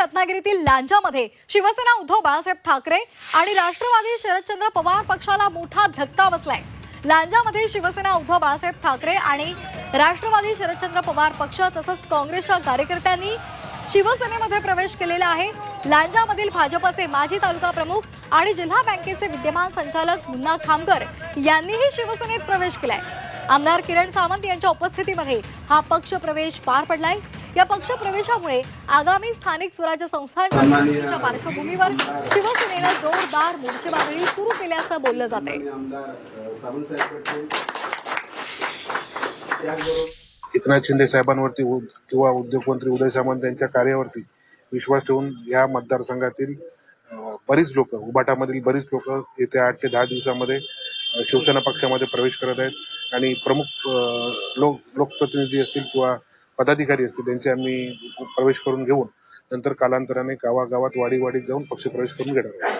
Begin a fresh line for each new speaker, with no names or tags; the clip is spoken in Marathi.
रत्नागिरीतील लांजामध्ये शिवसेना उद्धव बाळासाहेब ठाकरे आणि राष्ट्रवादी शरदचंद्र पवार पक्षाला मोठा धक्का बसलाय. लांजामध्ये शिवसेना उद्धव बाळासाहेब ठाकरे आणि राष्ट्रवादी शरदचंद्र पवार पक्ष तसंच काँग्रेसच्या कार्यकर्त्यांनी शिवसेनेमध्ये प्रवेश केलेला आहे. लांजामधील भाजपचे माजी तालुका प्रमुख आणि जिल्हा बँकेचे विद्यमान संचालक मुन्ना खामकर यांनीही शिवसेनेत प्रवेश केलाय. आमदार किरण सावंत यांच्या उपस्थितीमध्ये हा पक्ष प्रवेश पार पडलाय. या पक्ष प्रवेशामुळे आगामी स्थानिक स्वराज्य संस्थांच्या निवडणुकीच्या पार्श्वभूमीवर शिवसेनेनं जोरदार मोर्चेबांधणी सुरू केल्याचं बोललं जाते
एकनाथ शिंदे साहेबांवरती किंवा उद्योगमंत्री उदय सामंत यांच्या कार्यावरती विश्वास ठेवून या मतदारसंघातील बरीच लोक उबाटामधील बरीच लोक येत्या आठ ते दहा दिवसामध्ये शिवसेना पक्षामध्ये प्रवेश करत आहेत. आणि प्रमुख लोक लोकप्रतिनिधी असतील किंवा पदाधिकारी असतील त्यांचे आम्ही प्रवेश करून घेऊन नंतर कालांतराने गावागावात वाडी वाडीत जाऊन पक्ष प्रवेश करून घेणार आहोत.